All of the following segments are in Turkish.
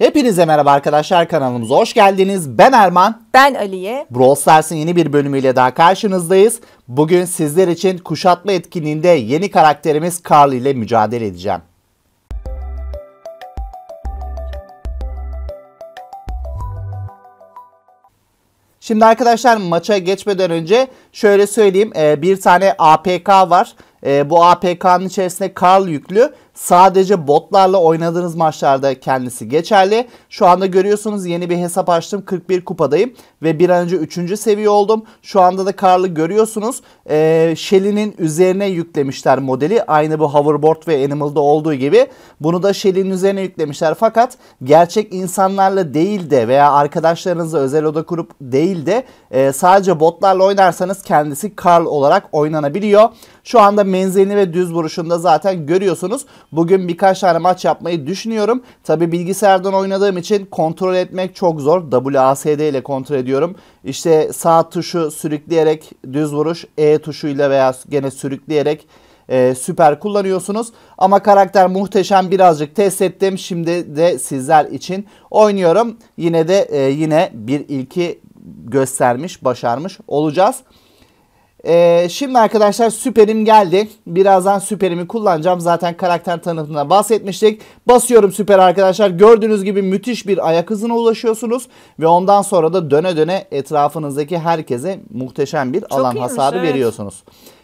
Hepinize merhaba arkadaşlar kanalımıza hoş geldiniz. Ben Erman. Ben Aliye. Brawl Stars'ın yeni bir bölümüyle daha karşınızdayız. Bugün sizler için kuşatma etkinliğinde yeni karakterimiz Carl ile mücadele edeceğim. Şimdi arkadaşlar maça geçmeden önce şöyle söyleyeyim. Ee, bir tane APK var. Ee, bu APK'nın içerisinde Carl yüklü. Sadece botlarla oynadığınız maçlarda kendisi geçerli. Şu anda görüyorsunuz yeni bir hesap açtım. 41 kupadayım ve bir an önce 3. seviye oldum. Şu anda da Carl'ı görüyorsunuz. Ee, Shelly'nin üzerine yüklemişler modeli. Aynı bu hoverboard ve Animal'da olduğu gibi. Bunu da Shelly'nin üzerine yüklemişler. Fakat gerçek insanlarla değil de veya arkadaşlarınızla özel oda kurup değil de e, sadece botlarla oynarsanız kendisi Carl olarak oynanabiliyor. Şu anda menzilini ve düz vuruşunda zaten görüyorsunuz. Bugün birkaç tane maç yapmayı düşünüyorum. Tabi bilgisayardan oynadığım için kontrol etmek çok zor. WASD ile kontrol ediyorum. İşte sağ tuşu sürükleyerek düz vuruş, E tuşuyla veya gene sürükleyerek e, süper kullanıyorsunuz. Ama karakter muhteşem birazcık test ettim. Şimdi de sizler için oynuyorum. Yine de e, yine bir ilki göstermiş, başarmış olacağız. Ee, şimdi arkadaşlar süperim geldi. Birazdan süperimi kullanacağım. Zaten karakter tanıtımına bahsetmiştik. Basıyorum süper arkadaşlar. Gördüğünüz gibi müthiş bir ayak hızına ulaşıyorsunuz. Ve ondan sonra da döne döne etrafınızdaki herkese muhteşem bir Çok alan iyiymiş, hasarı evet. veriyorsunuz.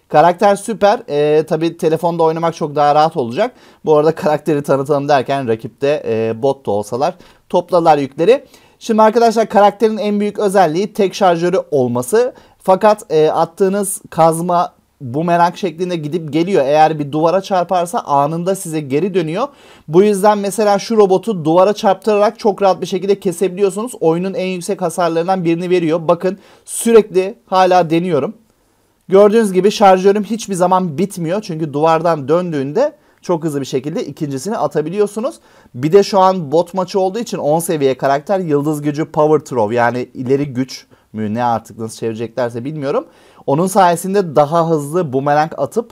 Karakter süper. Ee, Tabi telefonda oynamak çok daha rahat olacak. Bu arada karakteri tanıtalım derken rakipte e, bot da olsalar topladılar yükleri. Şimdi arkadaşlar karakterin en büyük özelliği tek şarjörü olması. Fakat e, attığınız kazma bumerang şeklinde gidip geliyor. Eğer bir duvara çarparsa anında size geri dönüyor. Bu yüzden mesela şu robotu duvara çarptırarak çok rahat bir şekilde kesebiliyorsunuz. Oyunun en yüksek hasarlarından birini veriyor. Bakın sürekli hala deniyorum. Gördüğünüz gibi şarjörüm hiçbir zaman bitmiyor. Çünkü duvardan döndüğünde çok hızlı bir şekilde ikincisini atabiliyorsunuz. Bir de şu an bot maçı olduğu için 10 seviye karakter yıldız gücü power throw yani ileri güç mü ne artık nasıl çevireceklerse bilmiyorum. Onun sayesinde daha hızlı bumerang atıp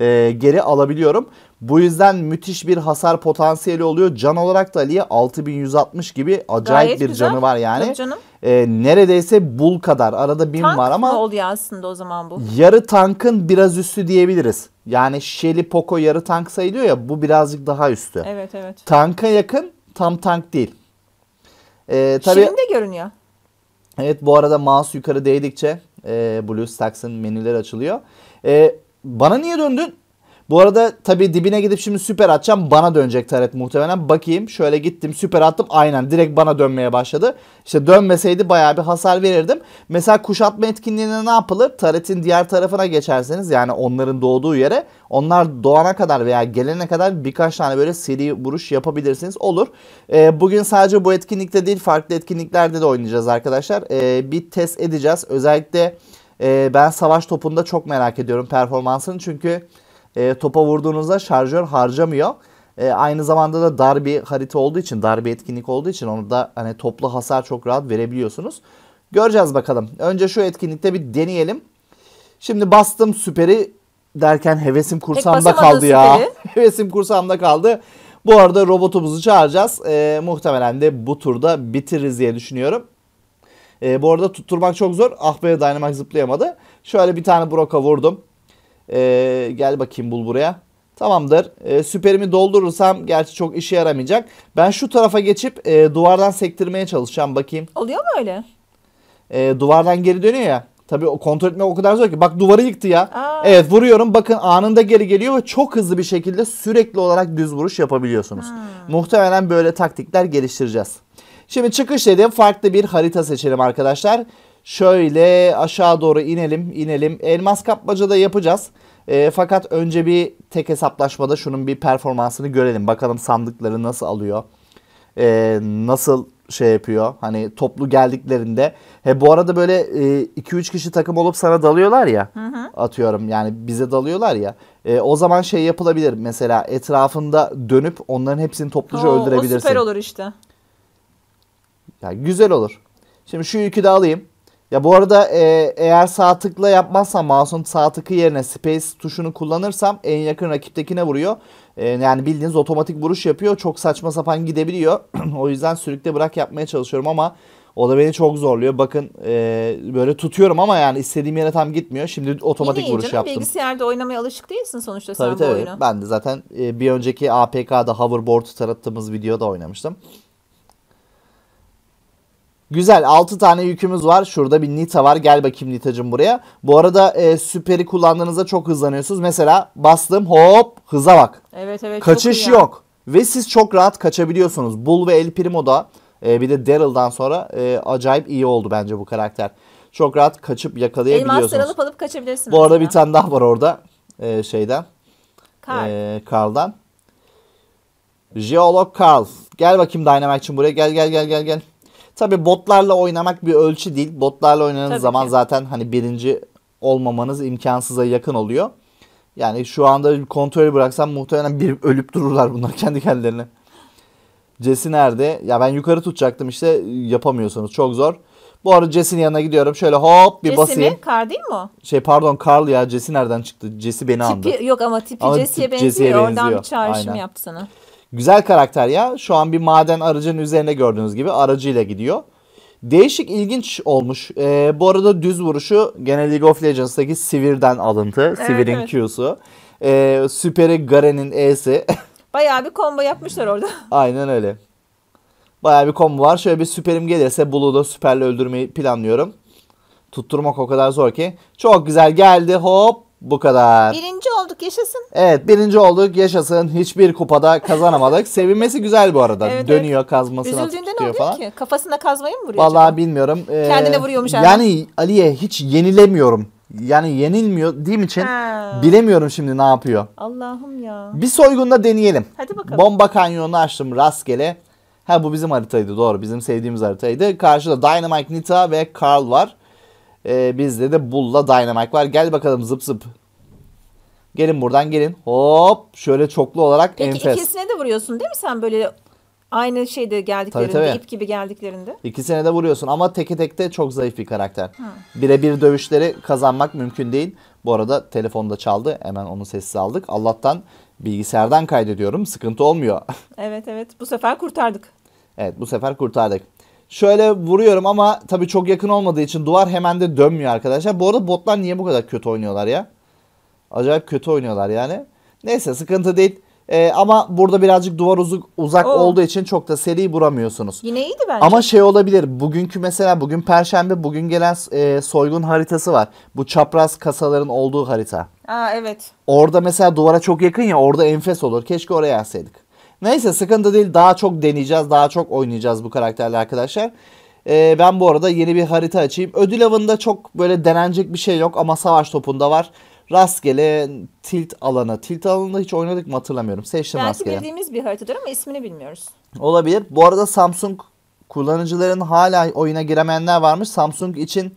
e, geri alabiliyorum. Bu yüzden müthiş bir hasar potansiyeli oluyor. Can olarak da Ali'ye 6160 gibi acayip Gayet bir güzel. canı var yani. Canım. E, neredeyse bul kadar. Arada bin Tank var ama mı oluyor aslında o zaman bu? yarı tankın biraz üstü diyebiliriz. Yani Shelly Poco yarı tank sayılıyor ya bu birazcık daha üstü. Evet evet. Tanka yakın tam tank değil. E, tabii, Şirin de görünüyor. Evet bu arada mouse yukarı değdikçe e, BlueStacks'ın menüleri açılıyor. E, bana niye döndün? Bu arada tabii dibine gidip şimdi süper atacağım. Bana dönecek taret muhtemelen. Bakayım şöyle gittim süper attım. Aynen direkt bana dönmeye başladı. İşte dönmeseydi bayağı bir hasar verirdim. Mesela kuşatma etkinliğinde ne yapılır? Taretin diğer tarafına geçerseniz yani onların doğduğu yere onlar doğana kadar veya gelene kadar birkaç tane böyle seri vuruş yapabilirsiniz. Olur. Ee, bugün sadece bu etkinlikte değil farklı etkinliklerde de oynayacağız arkadaşlar. Ee, bir test edeceğiz. Özellikle e, ben savaş topunda çok merak ediyorum performansını. Çünkü e, topa vurduğunuzda şarjör harcamıyor. E, aynı zamanda da dar bir harita olduğu için, dar bir etkinlik olduğu için orada hani toplu hasar çok rahat verebiliyorsunuz. Göreceğiz bakalım. Önce şu etkinlikte bir deneyelim. Şimdi bastım süperi derken hevesim kursamda kaldı ya. süperi. hevesim kursamda kaldı. Bu arada robotumuzu çağıracağız. E, muhtemelen de bu turda bitiririz diye düşünüyorum. E, bu arada tutturmak çok zor. Ah be Dynamax zıplayamadı. Şöyle bir tane broka vurdum. Ee, gel bakayım bul buraya. Tamamdır. Ee, süperimi doldurursam gerçi çok işe yaramayacak. Ben şu tarafa geçip e, duvardan sektirmeye çalışacağım. Bakayım. Oluyor mu öyle? Ee, duvardan geri dönüyor ya. Tabii o kontrol etmek o kadar zor ki. Bak duvarı yıktı ya. Aa. Evet vuruyorum. Bakın anında geri geliyor ve çok hızlı bir şekilde sürekli olarak düz vuruş yapabiliyorsunuz. Muhtemelen böyle taktikler geliştireceğiz. Şimdi çıkış dedim. Farklı bir harita seçelim arkadaşlar. Şöyle aşağı doğru inelim, inelim. Elmas kapmaca da yapacağız. E, fakat önce bir tek hesaplaşmada şunun bir performansını görelim. Bakalım sandıkları nasıl alıyor. E, nasıl şey yapıyor. Hani toplu geldiklerinde. He bu arada böyle 2-3 kişi takım olup sana dalıyorlar ya. Atıyorum yani bize dalıyorlar ya. E, o zaman şey yapılabilir. Mesela etrafında dönüp onların hepsini topluca Oo, o öldürebilirsin. süper olur işte. Ya güzel olur. Şimdi şu yükü de alayım. Ya bu arada e, eğer sağ tıkla yapmazsam mouse'un sağ tıkı yerine space tuşunu kullanırsam en yakın rakiptekine vuruyor. E, yani bildiğiniz otomatik vuruş yapıyor. Çok saçma sapan gidebiliyor. o yüzden sürükle bırak yapmaya çalışıyorum ama o da beni çok zorluyor. Bakın e, böyle tutuyorum ama yani istediğim yere tam gitmiyor. Şimdi otomatik iyi vuruş canım. yaptım. Bilgisayarda oynamaya alışık değilsin sonuçta Tabii sen bu tabii. oyunu. Ben de zaten e, bir önceki APK'da hoverboard tarattığımız videoda oynamıştım. Güzel 6 tane yükümüz var. Şurada bir Nita var. Gel bakayım Nita'cım buraya. Bu arada e, süperi kullandığınızda çok hızlanıyorsunuz. Mesela bastım hop hıza bak. Evet evet. Kaçış iyi ya. yok. Ve siz çok rahat kaçabiliyorsunuz. Bull ve El Primo da e, bir de Daryl'dan sonra e, acayip iyi oldu bence bu karakter. Çok rahat kaçıp yakalayabiliyorsunuz. alıp alıp kaçabilirsin. Bu arada bir tane daha var orada e, şeyden. Kar. Ee, Carl'dan. Geolog Carl. Gel bakayım Dynamite'cim buraya. Gel gel gel gel gel. Tabi botlarla oynamak bir ölçü değil. Botlarla oynadığınız Tabii zaman ki. zaten hani birinci olmamanız imkansıza yakın oluyor. Yani şu anda kontrolü bıraksam muhtemelen bir ölüp dururlar bunlar kendi kendilerine. Jesse nerede? Ya ben yukarı tutacaktım işte yapamıyorsunuz. Çok zor. Bu arada Jesse'nin yanına gidiyorum. Şöyle hop bir Jesse basayım. mi? Kar değil mi o? Şey pardon Carl ya Jesse nereden çıktı? Jesse beni andı. Tipi, yok ama tipi Jesse'ye tip Jesse'ye benziyor. Oradan benziyor. bir çağrışım Aynen. yaptı sana. Güzel karakter ya. Şu an bir maden aracının üzerine gördüğünüz gibi aracıyla gidiyor. Değişik ilginç olmuş. Ee, bu arada düz vuruşu gene League of Legends'taki Sivir'den alıntı. Sivir'in evet. Q'su. Ee, süperi Garen'in E'si. Bayağı bir combo yapmışlar orada. Aynen öyle. Bayağı bir combo var. Şöyle bir süperim gelirse Blue'u da süperle öldürmeyi planlıyorum. Tutturmak o kadar zor ki. Çok güzel geldi. Hop bu kadar. Birinci olduk yaşasın. Evet birinci olduk yaşasın. Hiçbir kupada kazanamadık. Sevinmesi güzel bu arada. Evet, Dönüyor kazmasına Üzüldüğünde ne tutuyor oluyor falan. ki? Kafasına kazmayı mı vuruyor Vallahi acaba? bilmiyorum. Ee, Kendine vuruyormuş hemen. Yani Ali'ye hiç yenilemiyorum. Yani yenilmiyor değil için Ha. bilemiyorum şimdi ne yapıyor. Allah'ım ya. Bir soygunda deneyelim. Hadi bakalım. Bomba kanyonunu açtım rastgele. Ha bu bizim haritaydı doğru. Bizim sevdiğimiz haritaydı. Karşıda Dynamite Nita ve Carl var. Ee, bizde de Bull'la Dynamite var. Gel bakalım zıp zıp. Gelin buradan gelin. Hop şöyle çoklu olarak Peki enfes. ikisine de vuruyorsun değil mi sen böyle aynı şeyde geldiklerinde, Tabii, tabii. ip gibi geldiklerinde? İkisine de vuruyorsun ama teke tekte çok zayıf bir karakter. Birebir dövüşleri kazanmak mümkün değil. Bu arada telefonda çaldı. Hemen onu sessiz aldık. Allah'tan bilgisayardan kaydediyorum. Sıkıntı olmuyor. Evet evet bu sefer kurtardık. evet bu sefer kurtardık. Şöyle vuruyorum ama tabii çok yakın olmadığı için duvar hemen de dönmüyor arkadaşlar. Bu arada botlar niye bu kadar kötü oynuyorlar ya? Acayip kötü oynuyorlar yani. Neyse sıkıntı değil. Ee, ama burada birazcık duvar uzak, uzak Oo. olduğu için çok da seri vuramıyorsunuz. Yine iyiydi bence. Ama şey olabilir. Bugünkü mesela bugün perşembe bugün gelen e, soygun haritası var. Bu çapraz kasaların olduğu harita. Aa evet. Orada mesela duvara çok yakın ya orada enfes olur. Keşke oraya yazsaydık. Neyse sıkıntı değil. Daha çok deneyeceğiz. Daha çok oynayacağız bu karakterle arkadaşlar. E, ben bu arada yeni bir harita açayım. Ödül avında çok böyle denenecek bir şey yok ama savaş topunda var. Rastgele tilt alanı. Tilt alanında hiç oynadık mı hatırlamıyorum. Seçtim Belki rastgele. bildiğimiz bir haritadır ama ismini bilmiyoruz. Olabilir. Bu arada Samsung kullanıcıların hala oyuna giremeyenler varmış. Samsung için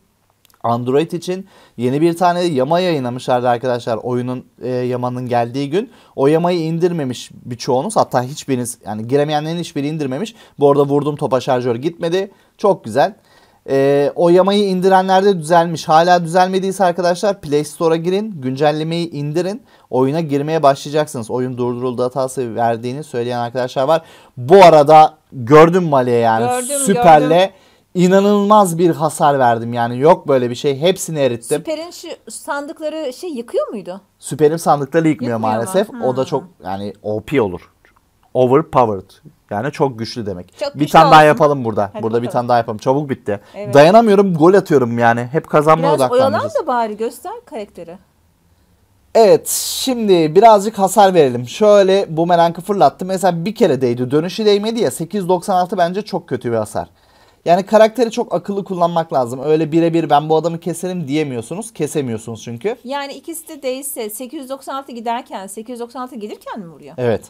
Android için yeni bir tane yama yayınlamışlardı arkadaşlar oyunun e, yamanın geldiği gün. O yamayı indirmemiş birçoğunuz hatta hiçbiriniz yani giremeyenlerin hiçbiri indirmemiş. Bu arada vurdum topa şarjör gitmedi. Çok güzel. E, o yamayı indirenlerde düzelmiş. Hala düzelmediyse arkadaşlar Play Store'a girin. Güncellemeyi indirin. Oyuna girmeye başlayacaksınız. Oyun durduruldu hatası verdiğini söyleyen arkadaşlar var. Bu arada gördüm Mali'ye yani Gördüm, süperle gördüm. İnanılmaz bir hasar verdim. Yani yok böyle bir şey. Hepsini erittim. Süper'in şu sandıkları şey yıkıyor muydu? Süperim sandıkları yıkmıyor Yıkmıyor mu? maalesef. O da çok yani OP olur. Overpowered. Yani çok güçlü demek. Çok bir güçlü tane daha olsun. yapalım burada. Hadi burada bir bakalım. tane daha yapalım. Çabuk bitti. Evet. Dayanamıyorum, gol atıyorum yani. Hep kazanmaya Biraz oyalan odaklanmışız. da bari göster karakteri. Evet, şimdi birazcık hasar verelim. Şöyle bumerangı fırlattım. Mesela bir kere değdi. Dönüşü değmedi ya. 896 bence çok kötü bir hasar. Yani karakteri çok akıllı kullanmak lazım. Öyle birebir ben bu adamı keserim diyemiyorsunuz. Kesemiyorsunuz çünkü. Yani ikisi de değilse 896 giderken 896 gelirken mi vuruyor? Evet.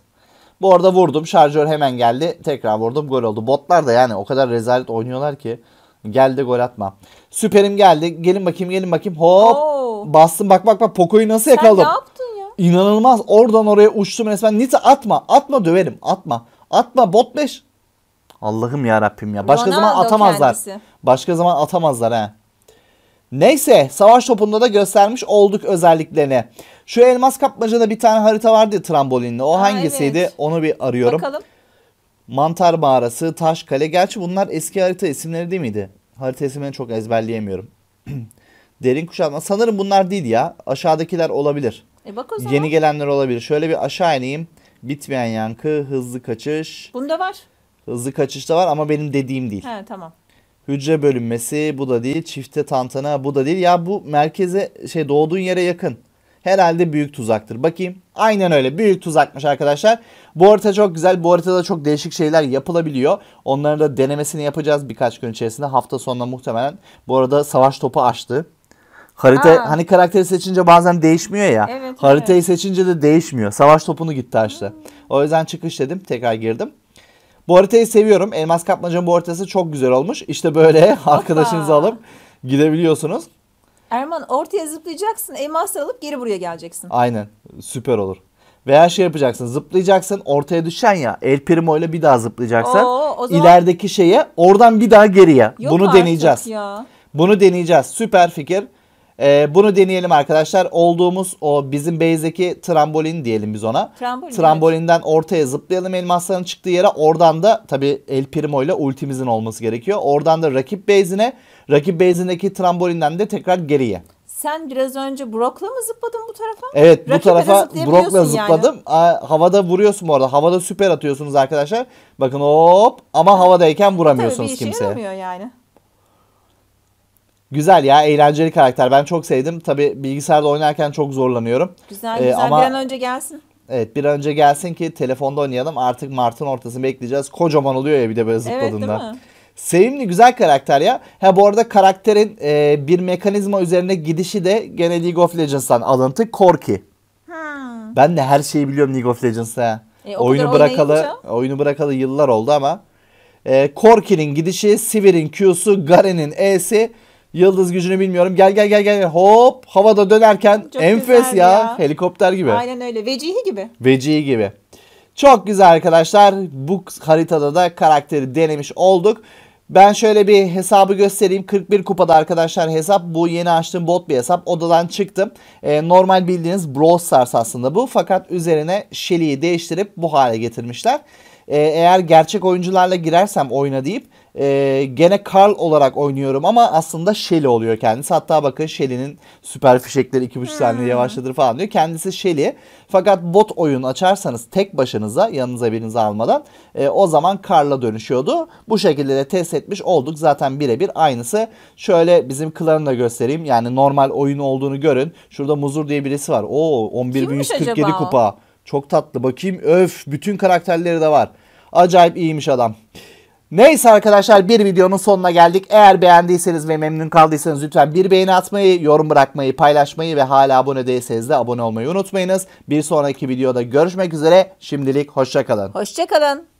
Bu arada vurdum. Şarjör hemen geldi. Tekrar vurdum. Gol oldu. Botlar da yani o kadar rezalet oynuyorlar ki. Geldi gol atma. Süperim geldi. Gelin bakayım gelin bakayım. Hop. Oo. Bastım bak bak bak Poco'yu nasıl Sen yakaladım. ne yaptın ya? İnanılmaz. Oradan oraya uçtum resmen. Nita atma. Atma döverim. Atma. Atma bot 5. Allah'ım ya Rabbim ya. Başka Ronaldo zaman atamazlar. kendisi. Başka zaman atamazlar ha. Neyse savaş topunda da göstermiş olduk özelliklerini. Şu elmas kapmacada bir tane harita vardı ya trambolinli. O Aa, hangisiydi? evet. Onu bir arıyorum. Bakalım. Mantar mağarası, taş kale. Gerçi bunlar eski harita isimleri değil miydi? Harita isimlerini çok ezberleyemiyorum. Derin kuşatma. Sanırım bunlar değil ya. Aşağıdakiler olabilir. E bak o zaman. Yeni gelenler olabilir. Şöyle bir aşağı ineyim. Bitmeyen yankı, hızlı kaçış. Bunda var. Hızlı kaçış da var ama benim dediğim değil. He tamam. Hücre bölünmesi bu da değil. Çifte tantana bu da değil. Ya bu merkeze şey doğduğun yere yakın. Herhalde büyük tuzaktır. Bakayım. Aynen öyle. Büyük tuzakmış arkadaşlar. Bu harita çok güzel. Bu haritada çok değişik şeyler yapılabiliyor. Onların da denemesini yapacağız birkaç gün içerisinde. Hafta sonunda muhtemelen. Bu arada savaş topu açtı. Harita Aa. hani karakteri seçince bazen değişmiyor ya. Evet, haritayı evet. seçince de değişmiyor. Savaş topunu gitti açtı. O yüzden çıkış dedim. Tekrar girdim. Bu haritayı seviyorum. Elmas Kapmaca'nın bu haritası çok güzel olmuş. İşte böyle arkadaşınızı alıp gidebiliyorsunuz. Erman ortaya zıplayacaksın. Elmasları alıp geri buraya geleceksin. Aynen. Süper olur. Veya şey yapacaksın. Zıplayacaksın. Ortaya düşen ya. El Primo ile bir daha zıplayacaksın. Oo, o zaman- İlerideki şeye oradan bir daha geriye. Yok Bunu deneyeceğiz. Ya. Bunu deneyeceğiz. Süper fikir. Ee, bunu deneyelim arkadaşlar. Olduğumuz o bizim base'deki trambolin diyelim biz ona. Trambolin, Trambolinden ortaya zıplayalım elmasların çıktığı yere. Oradan da tabi El Primo ile ultimizin olması gerekiyor. Oradan da rakip base'ine, rakip base'indeki trambolinden de tekrar geriye. Sen biraz önce Brock'la mı zıpladın bu tarafa? Evet bu Rakibe de tarafa Brock'la yani. zıpladım. Aa, havada vuruyorsun bu arada. Havada süper atıyorsunuz arkadaşlar. Bakın hop ama havadayken Tabii vuramıyorsunuz bir işe kimseye. yaramıyor yani. Güzel ya eğlenceli karakter. Ben çok sevdim. Tabi bilgisayarda oynarken çok zorlanıyorum. Güzel Ee, güzel ama- bir an önce gelsin. Evet bir an önce gelsin ki telefonda oynayalım. Artık Mart'ın ortasını bekleyeceğiz. Kocaman oluyor ya bir de böyle Evet zıpladığında. mi? Sevimli güzel karakter ya. Ha bu arada karakterin e, bir mekanizma üzerine gidişi de gene League of Legends'tan alıntı Corki. Hmm. Ben de her şeyi biliyorum League of Legends'ta. E, oyunu bırakalı oynayınca. oyunu bırakalı yıllar oldu ama e, Corki'nin gidişi, Sivir'in Q'su, Garen'in E'si, Yıldız gücünü bilmiyorum. Gel gel gel gel. Hop havada dönerken Çok enfes ya. ya. Helikopter gibi. Aynen öyle. Vecihi gibi. Veci gibi. Çok güzel arkadaşlar. Bu haritada da karakteri denemiş olduk. Ben şöyle bir hesabı göstereyim. 41 kupada arkadaşlar hesap. Bu yeni açtığım bot bir hesap. Odadan çıktım. Ee, normal bildiğiniz Brawl Stars aslında bu. Fakat üzerine Shelly'yi değiştirip bu hale getirmişler. Ee, eğer gerçek oyuncularla girersem oyuna deyip e, gene Carl olarak oynuyorum ama aslında Shelly oluyor kendisi. Hatta bakın Shelly'nin süper fişekleri 2,5 saniye yavaşlatır falan diyor. Kendisi Shelly. Fakat bot oyun açarsanız tek başınıza yanınıza birinizi almadan e, o zaman Carl'a dönüşüyordu. Bu şekilde de test etmiş olduk. Zaten birebir aynısı. Şöyle bizim klanı da göstereyim. Yani normal oyun olduğunu görün. Şurada Muzur diye birisi var. Oo 11.147 acaba o? kupa. Çok tatlı. Bakayım öf bütün karakterleri de var. Acayip iyiymiş adam. Neyse arkadaşlar bir videonun sonuna geldik. Eğer beğendiyseniz ve memnun kaldıysanız lütfen bir beğeni atmayı, yorum bırakmayı, paylaşmayı ve hala abone değilseniz de abone olmayı unutmayınız. Bir sonraki videoda görüşmek üzere. Şimdilik hoşçakalın. Hoşçakalın.